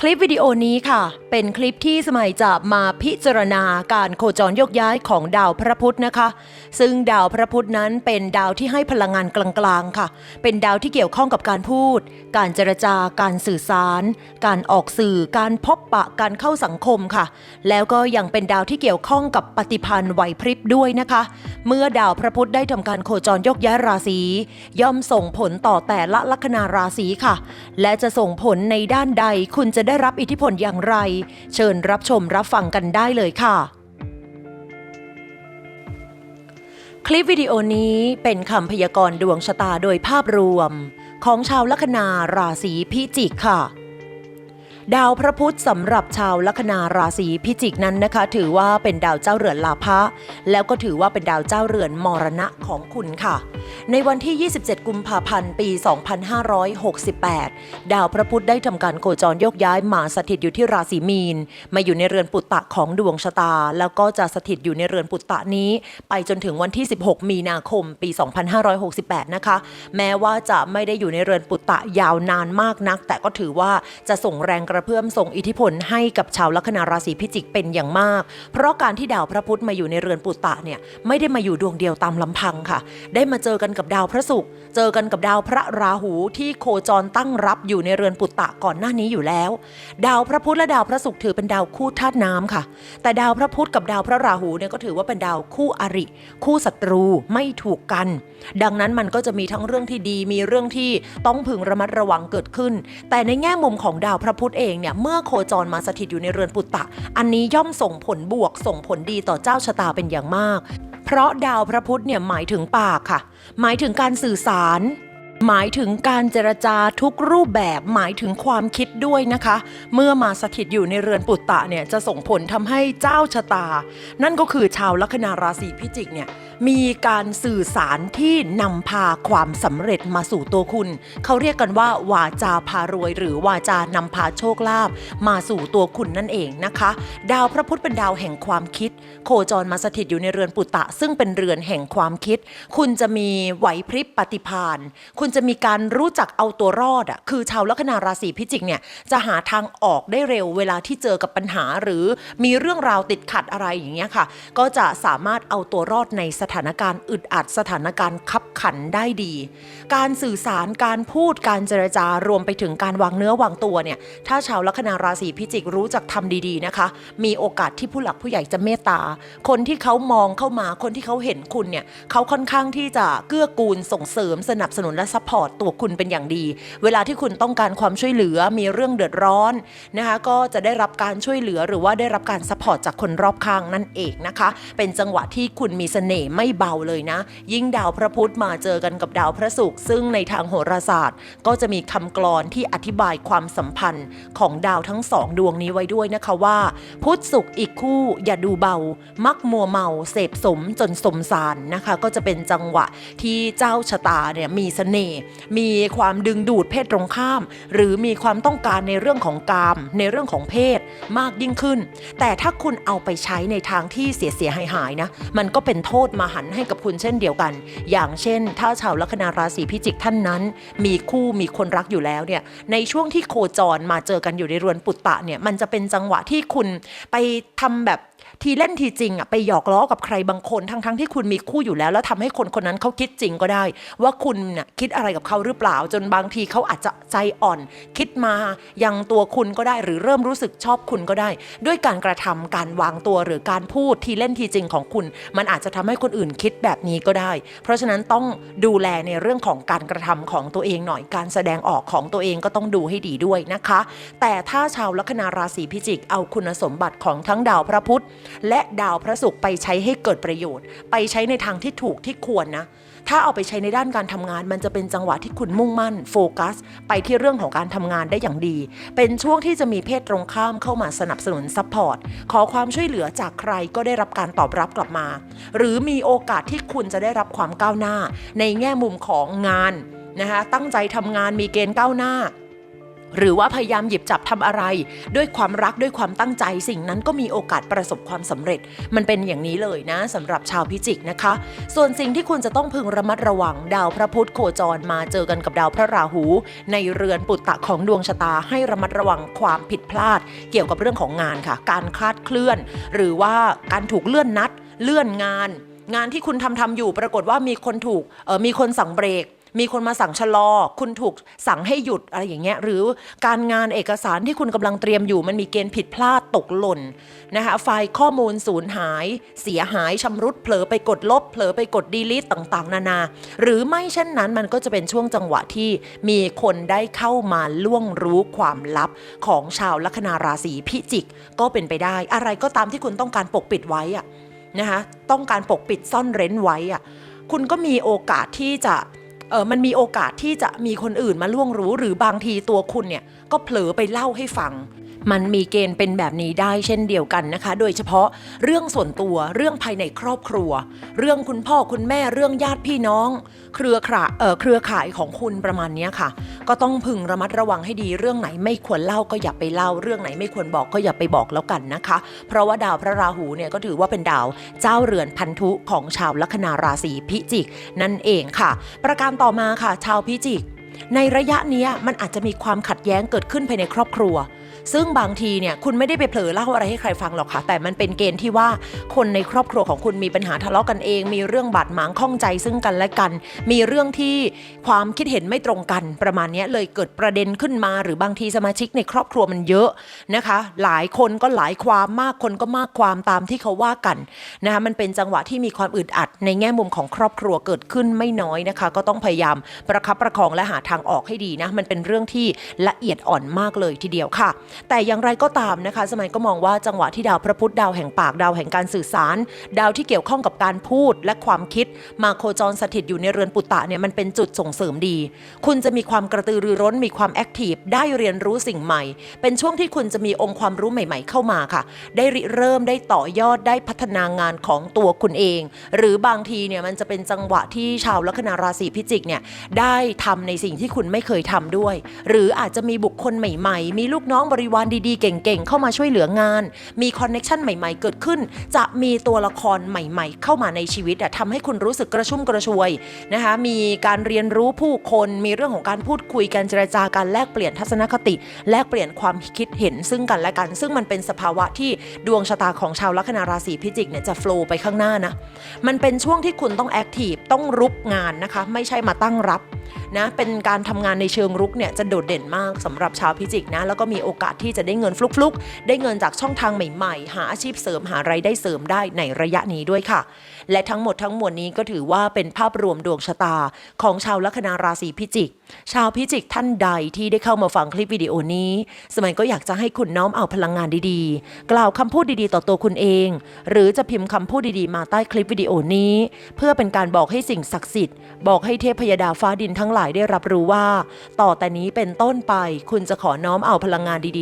คลิปวิดีโอนี้ค่ะ เป็นคลิปที่สมัยจะมาพิจารณาการโคจรโยกย้ายของดาวพระพุธนะคะ ซึ่งดาวพระพุธนั้นเป็นดาวที่ให้พลังงานกลางๆค่ะ เป็นดาวที่เกี่ยวข้องกับการพูด การเจรจาการสื่อสาร การออกสื่อ การพบปะการเข้าสังคมค่ะ แล้วก็ยังเป็นดาวที่เกี่ยวข้องกับปฏิพันธ์ไหวพริบด้วยนะคะ เมื่อดาวพระพุธได้ทำการโคจรโยกย้ายราศีย่อมส่งผลต่อแต่ละลัคนาราศีค่ะ และจะส่งผลในด้านใดคุณจะได้รับอิทธิพลอย่างไร เชิญรับชมรับฟังกันได้เลยค่ะ คลิปวิดีโอนี้เป็นคำพยากรณ์ดวงชะตาโดยภาพรวม ของชาวลัคนาราศีพิจิกค่ะ ดาวพระพุธสำหรับชาวลัคนาราศีพิจิกนั้นนะคะ ถือว่าเป็นดาวเจ้าเรือนลาภะแล้วก็ถือว่าเป็นดาวเจ้าเรือนมรณะของคุณค่ะ ในวันที่ 27 กุมภาพันธ์ปี 2568 ดาวพระพุธได้ทำการโคจรโยกย้ายมาสถิตอยู่ที่ราศีมีน มาอยู่ในเรือนปุตตะของดวงชะตา แล้วก็จะสถิตอยู่ในเรือนปุตตะนี้ ไปจนถึงวันที่ 16 มีนาคมปี 2568 นะคะ แม้ว่าจะไม่ได้อยู่ในเรือนปุตตะยาวนานมากนัก แต่ก็ถือว่าจะส่งแรงกระเพื่อมส่งอิทธิพลให้กับชาวลัคนาราศีพิจิกเป็นอย่างมาก เพราะการที่ดาวพระพุธมาอยู่ในเรือนปุตตะเนี่ยไม่ได้มาอยู่ดวงเดียวตามลำพังค่ะ ได้มาเจอกันกับดาวพระศุกร์เจอกันกับดาวพระราหูที่โคจรตั้งรับอยู่ในเรือนปุตตะก่อนหน้านี้อยู่แล้ว ดาวพระพุธและดาวพระศุกร์ถือเป็นดาวคู่ธาตุน้ำค่ะ แต่ดาวพระพุธกับดาวพระราหูเนี่ยก็ถือว่าเป็นดาวคู่อริ คู่ศัตรูไม่ถูกกัน ดังนั้นมันก็จะมีทั้งเรื่องที่ดีมีเรื่องที่ต้องพึงระมัดระวังเกิดขึ้น แต่ในแง่มุมของดาวพระพุธเองเนี่ยเมื่อโคจรมาสถิตอยู่ในเรือนปุตตะ อันนี้ย่อมส่งผลบวกส่งผลดีต่อเจ้าชะตาเป็นอย่างมาก เพราะดาวพระพุธเนี่ยหมายถึงปากค่ะ หมายถึงการสื่อสาร หมายถึงการเจรจาทุกรูปแบบหมายถึงความคิดด้วยนะคะ เมื่อมาสถิตอยู่ในเรือนปุตตะเนี่ยจะส่งผลทำให้เจ้าชะตา นั่นก็คือชาวลัคนาราศีพิจิกเนี่ยมีการสื่อสารที่นำพาความสำเร็จมาสู่ตัวคุณ เขาเรียกกันว่า วาจาพารวย หรือวาจานำพาโชคลาภมาสู่ตัวคุณนั่นเองนะคะ ดาวพระพุธเป็นดาวแห่งความคิด โคจรมาสถิตอยู่ในเรือนปุตตะ ซึ่งเป็นเรือนแห่งความคิด คุณจะมีไหวพริบปฏิภาณคุณจะมีการรู้จักเอาตัวรอดอะคือชาวลัคนาราศีพิจิกเนี่ยจะหาทางออกได้เร็วเวลาที่เจอกับปัญหา หรือมีเรื่องราวติดขัดอะไรอย่างเงี้ยค่ะ ก็จะสามารถเอาตัวรอดในสถานการณ์อึดอัดสถานการณ์คับขันได้ดี การสื่อสารการพูดการเจรจารวมไปถึงการวางเนื้อวางตัวเนี่ยถ้าชาวลัคนาราศีพิจิกรู้จักทำดีๆนะคะ มีโอกาสที่ผู้หลักผู้ใหญ่จะเมตตา คนที่เขามองเข้ามาคนที่เขาเห็นคุณเนี่ยเขาค่อนข้างที่จะเกื้อกูลส่งเสริมสนับสนุนและซัพพอร์ตตัวคุณเป็นอย่างดี เวลาที่คุณต้องการความช่วยเหลือมีเรื่องเดือดร้อนนะคะก็จะได้รับการช่วยเหลือหรือว่าได้รับการซัพพอร์ตจากคนรอบข้างนั่นเองนะคะ เป็นจังหวะที่คุณมีเสน่ห์ไม่เบาเลยนะ ยิ่งดาวพระพุธมาเจอกันกับดาวพระศุกร์ซึ่งในทางโหราศาสตร์ ก็จะมีคำกลอนที่อธิบายความสัมพันธ์ของดาวทั้งสองดวงนี้ไว้ด้วยนะคะว่า พุธศุกร์อีกคู่อย่าดูเบา มักมัวเมาเสพสมจนสมสารนะคะ ก็จะเป็นจังหวะที่เจ้าชะตาเนี่ยมีเสน่ห์มีความดึงดูดเพศตรงข้าม หรือมีความต้องการในเรื่องของกาม ในเรื่องของเพศมากยิ่งขึ้น แต่ถ้าคุณเอาไปใช้ในทางที่เสียเสียหายหายนะ มันก็เป็นโทษมาหันให้กับคุณเช่นเดียวกัน อย่างเช่น ถ้าชาวลัคนาราศีพิจิกท่านนั้น มีคู่มีคนรักอยู่แล้วเนี่ยในช่วงที่โคจรมาเจอกันอยู่ในเรือนปุตตะเนี่ยมันจะเป็นจังหวะที่คุณไปทำแบบทีเล่นทีจริงอะไปหยอกล้อกับใครบางคนทั้งๆทที่คุณมีคู่อยู่แล้ว แล้วทำให้คนคนนั้นเขาคิดจริงก็ได้ ว่าคุณน่ะคิดอะไรกับเขาหรือเปล่า จนบางทีเขาอาจจะใจอ่อน คิดมายังตัวคุณก็ได้หรือเริ่มรู้สึกชอบคุณก็ได้ ด้วยการกระทำการวางตัวหรือการพูดทีเล่นทีจริงของคุณ มันอาจจะทำให้คนอื่นคิดแบบนี้ก็ได้ เพราะฉะนั้นต้องดูแลในเรื่องของการกระทำของตัวเองหน่อยการแสดงออกของตัวเองก็ต้องดูให้ดีด้วยนะคะ แต่ถ้าชาวลัคนาราศีพิจิกเอาคุณสมบัติของทั้งดาวพระพุธและดาวพระศุกร์ไปใช้ให้เกิดประโยชน์ ไปใช้ในทางที่ถูกที่ควรนะ ถ้าเอาไปใช้ในด้านการทำงาน มันจะเป็นจังหวะที่คุณมุ่งมั่น โฟกัส ไปที่เรื่องของการทำงานได้อย่างดี เป็นช่วงที่จะมีเพศตรงข้ามเข้ามาสนับสนุนซัพพอร์ตขอความช่วยเหลือจากใครก็ได้รับการตอบรับกลับมา หรือมีโอกาสที่คุณจะได้รับความก้าวหน้า ในแง่มุมของงานนะคะตั้งใจทำงานมีเกณฑ์ก้าวหน้า หรือว่าพยายามหยิบจับทำอะไร ด้วยความรักด้วยความตั้งใจสิ่งนั้นก็มีโอกาสประสบความสำเร็จ มันเป็นอย่างนี้เลยนะสำหรับชาวพิจิกนะคะ ส่วนสิ่งที่คุณจะต้องพึงระมัดระวังดาวพระพุธโคจรมาเจอกันกับดาวพระราหู ในเรือนปุตตะของดวงชะตาให้ระมัดระวังความผิดพลาด เกี่ยวกับเรื่องของงานค่ะ การคลาดเคลื่อน หรือว่าการถูกเลื่อนนัด เลื่อนงาน งานที่คุณทำทำอยู่ปรากฏว่ามีคนถูกเออมีคนสั่งเบรก มีคนมาสั่งชะลอ คุณถูกสั่งให้หยุดอะไรอย่างเงี้ยหรือการงานเอกสารที่คุณกำลังเตรียมอยู่ มันมีเกณฑ์ผิดพลาดตกหล่นนะคะไฟล์ข้อมูลสูญหาย เสียหายชำรุดเผลอไปกดลบเผลอไปกดดีลิตต่างๆ นานา หรือไม่เช่นนั้นมันก็จะเป็นช่วงจังหวะที่มีคนได้เข้ามาล่วงรู้ความลับของชาวลัคนาราศีพิจิก ก็เป็นไปได้ อะไรก็ตามที่คุณต้องการปกปิดไว้อะนะคะต้องการปกปิดซ่อนเร้นไว้อะคุณก็มีโอกาสที่จะ เออมันมีโอกาสที่จะมีคนอื่นมาล่วงรู้หรือบางทีตัวคุณเนี่ยก็เผลอไปเล่าให้ฟัง มันมีเกณฑ์เป็นแบบนี้ได้เช่นเดียวกันนะคะ โดยเฉพาะเรื่องส่วนตัวเรื่องภายในครอบครัว เรื่องคุณพ่อคุณแม่เรื่องญาติพี่น้อง เครือข่ายเออเครือข่ายของคุณประมาณนี้ค่ะ ก็ต้องพึงระมัดระวังให้ดีเรื่องไหนไม่ควรเล่าก็อย่าไปเล่าเรื่องไหนไม่ควรบอกก็อย่าไปบอกแล้วกันนะคะ เพราะว่าดาวพระราหูเนี่ยก็ถือว่าเป็นดาวเจ้าเรือนพันธุของชาวลัคนาราศีพิจิก นั่นเองค่ะ ประการต่อมาค่ะ ชาวพิจิกในระยะนี้มันอาจจะมีความขัดแย้งเกิดขึ้นภายในครอบครัว ซึ่งบางทีเนี่ยคุณไม่ได้ไปเผลอเล่าอะไรให้ใครฟังหรอกค่ะ แต่มันเป็นเกณฑ์ที่ว่าคนในครอบครัวของคุณมีปัญหาทะเลาะกันเอง มีเรื่องบาดหมางข้องใจซึ่งกันและกัน มีเรื่องที่ความคิดเห็นไม่ตรงกันประมาณนี้เลยเกิดประเด็นขึ้นมา หรือบางทีสมาชิกในครอบครัวมันเยอะนะคะ หลายคนก็หลายความมากคนก็มากความตามที่เขาว่ากันนะคะมันเป็นจังหวะที่มีความอึดอัด ในแง่มุมของครอบครัวเกิดขึ้นไม่น้อยนะคะ ก็ต้องพยายามประคับประคองและหาทางออกให้ดีนะมันเป็นเรื่องที่ละเอียดอ่อนมากเลยทีเดียวค่ะแต่อย่างไรก็ตามนะคะ สมัยก็มองว่าจังหวะที่ดาวพระพุธดาวแห่งปากดาวแห่งการสื่อสาร ดาวที่เกี่ยวข้องกับการพูดและความคิด มาโคจรสถิตอยู่ในเรือนปุตตะเนี่ยมันเป็นจุดส่งเสริมดี คุณจะมีความกระตือรือร้นมีความแอคทีฟได้เรียนรู้สิ่งใหม่ เป็นช่วงที่คุณจะมีองค์ความรู้ใหม่ ๆ เข้ามาค่ะ ได้ริเริ่มได้ต่อยอดได้พัฒนางานของตัวคุณเอง หรือบางทีเนี่ยมันจะเป็นจังหวะที่ชาวลัคนาราศีพิจิกเนี่ยได้ทำในสิ่งที่คุณไม่เคยทำด้วย หรืออาจจะมีบุคคลใหม่ ๆ มีลูกน้องบริวารดีๆ เก่งๆ เข้ามาช่วยเหลืองาน มีคอนเน็ชันใหม่ๆ เกิดขึ้น จะมีตัวละครใหม่ๆ เข้ามาในชีวิตอะทำให้คุณรู้สึกกระชุ่มกระชวยนะคะมีการเรียนรู้ผู้คนมีเรื่องของการพูดคุยการเจรจาการแลกเปลี่ยนทัศนคติ แลกเปลี่ยนความคิดเห็นซึ่งกันและกัน ซึ่งมันเป็นสภาวะที่ดวงชะตาของชาวลัคนาราศีพิจิกเนี่ยจะโฟล์ไปข้างหน้านะมันเป็นช่วงที่คุณต้องแอคทีฟต้องรุกงานนะคะ ไม่ใช่มาตั้งรับนะเป็นการทำงานในเชิงรุกเนี่ยจะโดดเด่นมากสำหรับชาวพิจิกนะแล้วก็มีโอกาสที่จะได้เงินฟลุกๆ ได้เงินจากช่องทางใหม่ๆ หาอาชีพเสริมหาไรายได้เสริมได้ในระยะนี้ด้วยค่ะ และทั้งหมดทั้งมวลนี้ก็ถือว่าเป็นภาพรวมดวงชะตา ของชาวลัคนาราศีพิจิก ชาวพิจิกท่านใดที่ได้เข้ามาฟังคลิปวิดีโอนี้ สมัยก็อยากจะให้คุณน้อมเอาพลังงานดีๆ กล่าวคำพูดดีๆ ต่อตัวคุณเอง หรือจะพิมพ์คำพูดดีๆ มาใต้คลิปวิดีโอนี้ เพื่อเป็นการบอกให้สิ่งศักดิ์สิทธิ์ บอกให้เทพยดาฟ้าดินทั้งหลายได้รับรู้ว่า ต่อแต่นี้เป็นต้นไปคุณจะขอน้อมเอาพลังงานดี